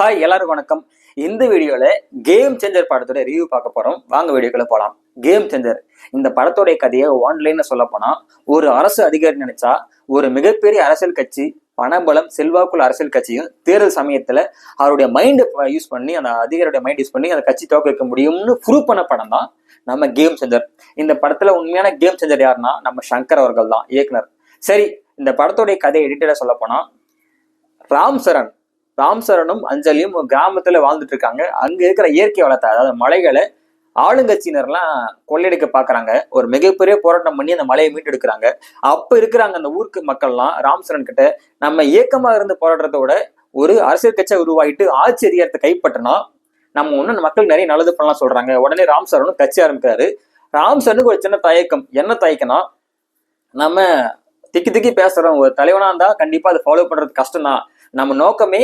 Hi எல்லாரும் வணக்கம். இந்த வீடியோல கேம் சேஞ்சர் படத்தோட ரிவ்யூ பார்க்க போறோம். வாங்க வீடியோக்குள்ள போலாம். கேம் சேஞ்சர் இந்த படத்தோடைய கதையை ஆன்லைன்ல சொல்ல போனா ஒரு அரசு அதிகாரி நினைச்சா ஒரு மிகப்பெரிய அரசியல் கட்சி பணபலம் செல்வாக்குள்ள அரசியல் கட்சியும் தேர்தல் சமயத்துல அவருடைய மைண்டை யூஸ் பண்ணி அந்த அதிகாரியோட மைண்ட் யூஸ் பண்ணி அந்த கட்சி தோக்க வைக்க முடியும்னு ப்ரூவ் பண்ண படம் தான் நம்ம கேம் சேஞ்சர் இந்த படத்துல உண்மையான கேம் சேஞ்சர் யாருன்னா நம்ம சங்கர் அவர்கள் தான் இயக்குனர். சரி இந்த படத்தோடைய கதையை எடிட்டடா சொல்ல போனா ராம் சரண். ராம் சரணும் அஞ்சலியும் கிராமத்துல வாழ்ந்துட்டு இருக்காங்க. அங்க இருக்கிற இயற்கை வளத்தை அதாவது மலைகளை ஆளுங்கட்சியினர்லாம் கொள்ளையடிக்க பாக்குறாங்க. ஒரு மிகப்பெரிய போராட்டம் பண்ணி அந்த மலையை மீட்டெடுக்கிறாங்க. அப்ப இருக்கிறாங்க அந்த ஊருக்கு மக்கள்லாம் ராம் சரண் கிட்ட. நம்ம இயக்கமா இருந்து போராடுறத விட ஒரு அரசியல் கட்சியை உருவாகிட்டு ஆட்சி அதிகாரத்தை கைப்பற்றினா நம்ம ஒண்ணு மக்கள் நிறைய நல்லது பண்ணலாம் சொல்றாங்க. உடனே ராம் சரணும் கட்சி ஆரம்பிக்கிறாரு. ராம் சரணுக்கு ஒரு சின்ன தயக்கம். என்ன தயக்கம்னா நம்ம திக்கி திக்கி பேசுறோம். ஒரு தலைவனா இருந்தா கண்டிப்பா அதை ஃபாலோ பண்றது கஷ்டம் தான் நம்ம நோக்கமே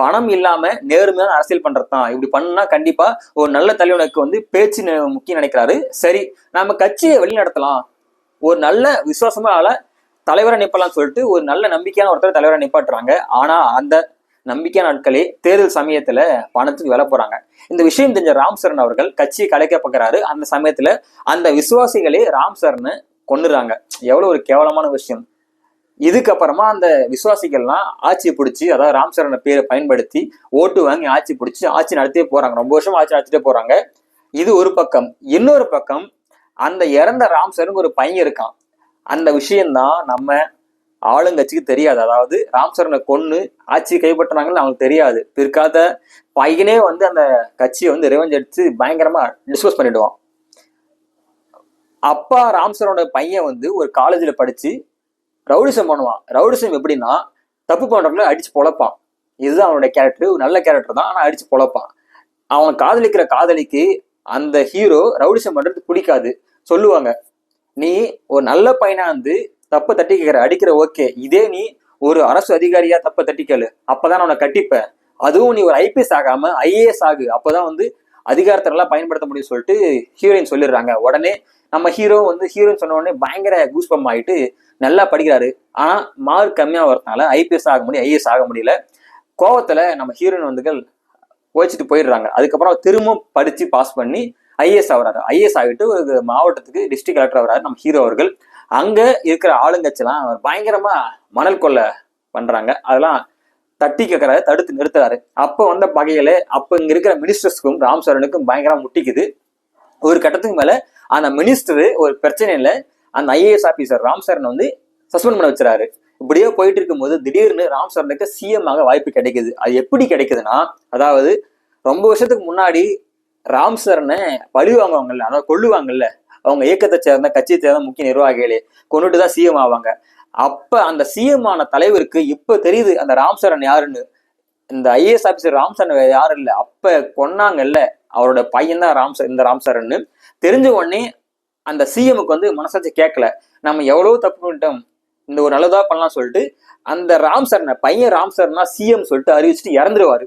பணம் இல்லாம நேர்மையான அரசியல் பண்றது தான் இப்படி பண்ணா கண்டிப்பா ஒரு நல்ல தலைவனுக்கு வந்து பேச்சு முக்கியம் நினைக்கிறாரு. சரி நம்ம கட்சியை வெளிநடத்தலாம் ஒரு நல்ல விசுவாசமா ஆள தலைவரை நிப்பலாம்னு சொல்லிட்டு ஒரு நல்ல நம்பிக்கையான ஒருத்தர் தலைவரை நிப்பாட்டுறாங்க. ஆனா அந்த நம்பிக்கையான நாட்களே தேர்தல் சமயத்துல பணத்துக்கு வேலை போறாங்க. இந்த விஷயம் தெரிஞ்ச ராம் சரண் அவர்கள் கட்சியை கலைக்க பார்க்கறாரு. அந்த சமயத்துல அந்த விசுவாசிகளே ராம் சரண் கொண்டுறாங்க எவ்வளவு ஒரு கேவலமான விஷயம். இதுக்கப்புறமா அந்த விசுவாசிகள்லாம் ஆட்சியை பிடிச்சி அதாவது ராம் சரண பேரை பயன்படுத்தி ஓட்டு வாங்கி ஆட்சி பிடிச்சி ஆட்சி நடத்தியே போறாங்க. ரொம்ப வருஷம் ஆட்சி நடத்திட்டே போறாங்க. இது ஒரு பக்கம். இன்னொரு பக்கம் அந்த இறந்த ராம் ஒரு பையன் இருக்கான். அந்த விஷயம்தான் நம்ம ஆளுங்கட்சிக்கு தெரியாது. அதாவது ராம் கொன்று கொன்னு ஆட்சி கைப்பற்றினாங்கன்னு அவங்களுக்கு தெரியாது. பிற்காத பையனே வந்து அந்த கட்சியை வந்து ரிவெஞ்ச் அடிச்சு பயங்கரமா டிஸ்கஸ் பண்ணிடுவான். அப்பா ராம்சரோட பையன் வந்து ஒரு காலேஜில் படித்து ரவுடிசம் பண்ணுவான். ரவுடிசம் எப்படின்னா தப்பு பண்ணுறவங்கள அடிச்சு பொழப்பான். இதுதான் அவனுடைய கேரக்டர் ஒரு நல்ல கேரக்டர் தான் ஆனால் அடிச்சு பொழப்பான். அவன் காதலிக்கிற காதலிக்கு அந்த ஹீரோ ரவுடிசம் பண்ணுறது பிடிக்காது. சொல்லுவாங்க நீ ஒரு நல்ல பையனா வந்து தப்பை தட்டிக்கிற அடிக்கிற ஓகே இதே நீ ஒரு அரசு அதிகாரியா தப்பை தட்டிக்கலு அப்பதான் நான் உன்னை கட்டிப்பேன். அதுவும் நீ ஒரு ஐபிஎஸ் ஆகாம ஐஏஎஸ் ஆகு. அப்பதான் வந்து அதிகாரத்தை நல்லா பயன்படுத்த முடியும் சொல்லிட்டு ஹீரோயின் சொல்லிடுறாங்க. உடனே நம்ம ஹீரோ வந்து ஹீரோன்னு சொன்ன உடனே பயங்கர கூஸ்பம் ஆகிட்டு நல்லா படிக்கிறாரு. ஆனால் மார்க் கம்மியாக வரதுனால ஐபிஎஸ் ஆக முடியும் ஐஏஎஸ் ஆக முடியல. கோவத்தில் நம்ம ஹீரோயின் வந்துகள் கோச்சிட்டு போயிடுறாங்க. அதுக்கப்புறம் திரும்பவும் படித்து பாஸ் பண்ணி ஐஏஎஸ் ஆகிறாரு. ஐஏஎஸ் ஆகிட்டு ஒரு மாவட்டத்துக்கு டிஸ்ட்ரிக்ட் கலெக்டர் ஆகிறாரு நம்ம ஹீரோ அவர்கள். அங்கே இருக்கிற ஆளுங்கட்சிலாம் அவர் பயங்கரமாக மணல் கொள்ளை பண்ணுறாங்க அதெல்லாம் தட்டி கேட்குறாரு தடுத்து நிறுத்துறாரு. அப்போ வந்த பகையில அப்போ இங்கே இருக்கிற மினிஸ்டர்ஸ்க்கும் ராம் சரணுக்கும் முட்டிக்குது. ஒரு கட்டத்துக்கு மேல அந்த மினிஸ்டர் ஒரு பிரச்சனையில அந்த ஐஏஎஸ் ஆபீசர் ராம் சரண் வந்து சஸ்பெண்ட் பண்ண வச்சுறாரு. இப்படியே போயிட்டு இருக்கும்போது திடீர்னு ராம் சரணுக்கு சிஎம் ஆக வாய்ப்பு கிடைக்குது. அது எப்படி கிடைக்குதுன்னா அதாவது ரொம்ப வருஷத்துக்கு முன்னாடி ராம் சரணை பழி வாங்குவாங்கல்ல அதாவது கொள்ளுவாங்கல்ல அவங்க இயக்கத்தை சேர்ந்த கட்சியை சேர்ந்த முக்கிய நிர்வாகிகளே கொண்டுட்டு தான் சிஎம் ஆவாங்க. அப்ப அந்த சிஎம் ஆன தலைவருக்கு இப்ப தெரியுது அந்த ராம் சரண் யாருன்னு. இந்த ஐஏஎஸ் ஆஃபீஸர் ராம்சன் வேற யாரும் இல்லை. அப்போ கொன்னாங்கல்ல அவரோட பையன் தான் ராம் இந்த ராம்சரன்னு. தெரிஞ்ச உடனே அந்த சிஎமுக்கு வந்து மனசாட்சி கேட்கல நம்ம எவ்வளோ தப்பு பண்ணிட்டோம் இந்த ஒரு நல்லதாக பண்ணலாம் சொல்லிட்டு அந்த ராம் பையன் ராம் சரண்னா சிஎம் சொல்லிட்டு அறிவிச்சுட்டு இறந்துருவாரு.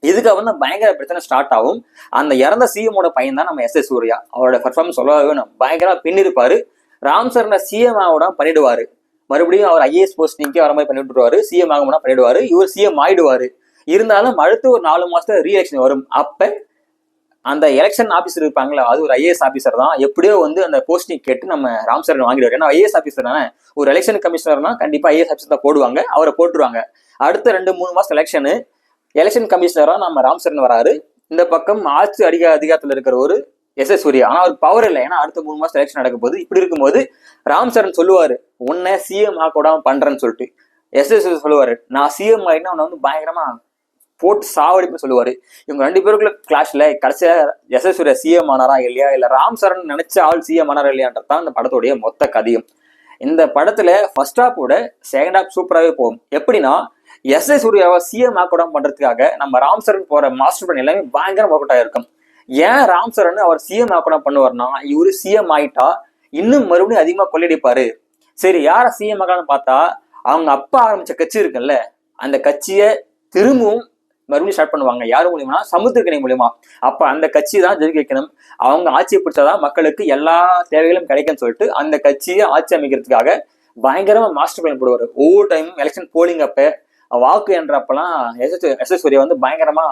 இதுக்கு வந்து பயங்கர பிரச்சனை ஸ்டார்ட் ஆகும். அந்த இறந்த சிஎமோட பையன் தான் நம்ம எஸ் எஸ் சூர்யா. அவரோட பர்ஃபார்மன்ஸ் சொல்லவே வேணும். பயங்கரமாக பின்னிருப்பாரு. ராம் சிஎம் ஆவோட பண்ணிடுவாரு மறுபடியும் அவர் ஐஏஎஸ் போஸ்டிங்கே வர மாதிரி பண்ணிவிட்டுருவாரு. சிஎம் ஆகணும்னா பண்ணிடுவாரு இவர் சிஎம் ஆயிடுவாரு. இருந்தாலும் அடுத்து ஒரு நாலு மாசத்துல ரீஎலெக்ஷன் வரும். அப்ப அந்த எலெக்ஷன் ஆபீசர் இருப்பாங்களா அது ஒரு ஐஏஎஸ் ஆபீசர் தான். எப்படியோ வந்து அந்த போஸ்டிங் கேட்டு நம்ம ராம் சரண் வாங்கிடுவாரு. ஏன்னா ஐஏஎஸ் ஆபீசர் தானே. ஒரு எலெக்ஷன் கமிஷனர்னா கண்டிப்பா ஐஏஎஸ் ஆபீசர் தான் போடுவாங்க. அவரை போட்டுருவாங்க. அடுத்த ரெண்டு மூணு மாசம் எலெக்ஷனு எலெக்ஷன் கமிஷனரா நம்ம ராம் சரண் வராரு. இந்த பக்கம் ஆட்சி அதிக அதிகாரத்தில் இருக்கிற ஒரு எஸ் எஸ் சூர்யா. ஆனால் அவர் பவர் இல்லை. ஏன்னா அடுத்த மூணு மாதம் எலெக்ஷன் நடக்க போது இப்படி இருக்கும்போது ராம் சரண் சொல்லுவார் உன்னை சிஎம் ஆக்கூடாமல் பண்ணுறேன்னு பண்றேன்னு சொல்லிட்டு. எஸ் எஸ் சொல்லுவார் நான் சிஎம் ஆகினா அவனை வந்து பயங்கரமாக போட்டு சாவடிப்புன்னு சொல்லுவார். இவங்க ரெண்டு பேருக்குள்ள கிளாஷில் கடைசியா எஸ் எஸ் சூர்யா சிஎம் ஆனாரா இல்லையா? இல்லை ராம் சரண் நினைச்ச ஆள் சிஎம் ஆனாரா இல்லையான்றது தான் இந்த படத்துடைய மொத்த கதையும். இந்த படத்தில் ஃபர்ஸ்ட் ஹாப்போட செகண்ட் ஹாப் சூப்பராகவே போகும். எப்படின்னா எஸ் எஸ் சூர்யாவை சிஎம் ஆக்கூடாமல் பண்ணுறதுக்காக நம்ம ராம் சரண் போகிற மாஸ்டர் பண்ண எல்லாமே பயங்கரம் ஒர்க் அவுட் ஆகிருக்கும் ஏன் ராம் சரண் அவர் சிஎம் ஆக்கணும் பண்ணுவார்னா இவரு சிஎம் ஆயிட்டா இன்னும் மறுபடியும் அதிகமா கொள்ளையடிப்பாரு. சரி யார சிஎம் ஆகலாம்னு பார்த்தா அவங்க அப்பா ஆரம்பிச்ச கட்சி இருக்குல்ல அந்த கட்சியை திரும்பவும் மறுபடியும் ஸ்டார்ட் பண்ணுவாங்க. யார் மூலியமா சமுத்திரக்கணி மூலியமா. அப்ப அந்த கட்சி தான் ஜெயிக்க வைக்கணும். அவங்க ஆட்சியை பிடிச்சாதான் மக்களுக்கு எல்லா தேவைகளும் கிடைக்கும்னு சொல்லிட்டு அந்த கட்சியை ஆட்சி அமைக்கிறதுக்காக பயங்கரமா மாஸ்டர் பிளான் போடுவார். ஒவ்வொரு டைமும் எலெக்ஷன் போலிங் அப்ப வாக்கு என்றப்பெல்லாம் எஸ் எஸ் எஸ்எஸ்வரியை வந்து பயங்கரமா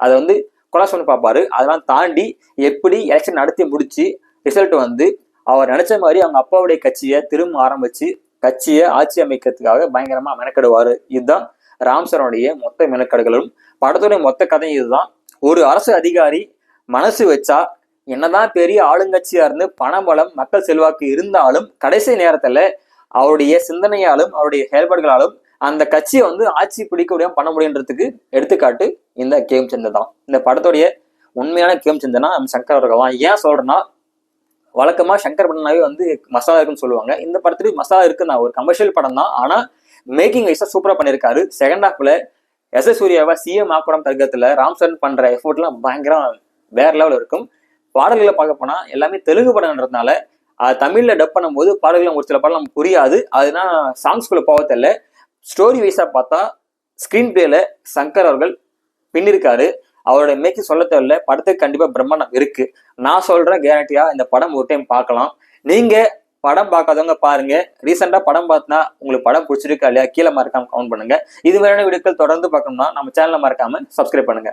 அதை வந்து கொலாஸ் பார்ப்பாரு. அதெல்லாம் தாண்டி எப்படி எலெக்ஷன் நடத்தி முடிச்சு ரிசல்ட் வந்து அவர் நினைச்ச மாதிரி அவங்க அப்பாவுடைய கட்சியை திரும்ப ஆரம்பிச்சு கட்சியை ஆட்சி அமைக்கிறதுக்காக பயங்கரமா மெனக்கெடுவாரு. இதுதான் ராம்சரனுடைய மொத்த மெனக்கெடுகளும். படத்துடைய மொத்த கதையும் இதுதான். ஒரு அரசு அதிகாரி மனசு வச்சா என்னதான் பெரிய ஆளுங்கட்சியா இருந்து பணபலம் மக்கள் செல்வாக்கு இருந்தாலும் கடைசி நேரத்துல அவருடைய சிந்தனையாலும் அவருடைய செயல்பாடுகளாலும் அந்த கட்சியை வந்து ஆட்சி பிடிக்க முடியாமல் பண்ண முடியுன்றதுக்கு எடுத்துக்காட்டு இந்த கேம் சந்தை தான். இந்த படத்துடைய உண்மையான கேம் சந்தைனா நம்ம சங்கர் அவர்கள் தான். ஏன் சொல்றேன்னா வழக்கமாக சங்கர் படம்னாவே வந்து மசாலா இருக்குன்னு சொல்லுவாங்க. இந்த படத்துலேயும் மசாலா இருக்குன்னா நான் ஒரு கமர்ஷியல் படம் தான். ஆனால் மேக்கிங் வைஸாக சூப்பராக பண்ணியிருக்காரு. செகண்ட் ஹாஃப்ல எஸ் எஸ் சூர்யாவை சிஎம் ஆக்குறம் தர்க்கத்தில் ராம் சரண் பண்ற எஃபோர்ட்லாம் பயங்கரம் வேற லெவல் இருக்கும். பாடல்களை பார்க்க போனால் எல்லாமே தெலுங்கு படம்ன்றதுனால அது தமிழில் டப் பண்ணும்போது பாடல்கள் ஒரு சில பாடல் நமக்கு புரியாது. அதுனா சாங்ஸ்குள்ளே போக தெரியல. ஸ்டோரி வைஸாக பார்த்தா ஸ்க்ரீன் பிளேல சங்கர் அவர்கள் பின்னிருக்காரு. அவரோட மேக்கி சொல்ல தேவையில்ல. படத்துக்கு கண்டிப்பாக பிரம்மாண்டம் இருக்கு. நான் சொல்கிறேன் கேரண்டியாக இந்த படம் ஒரு டைம் பார்க்கலாம். நீங்கள் படம் பார்க்காதவங்க பாருங்க. ரீசெண்டாக படம் பார்த்தா உங்களுக்கு படம் பிடிச்சிருக்கா இல்லையா? கீழே மறக்காம கவுண்ட் பண்ணுங்க. இது மாதிரியான வீடியோக்கள் தொடர்ந்து பார்க்கணும்னா நம்ம சேனலை மறக்காம சப்ஸ்கிரைப் பண்ணுங்க.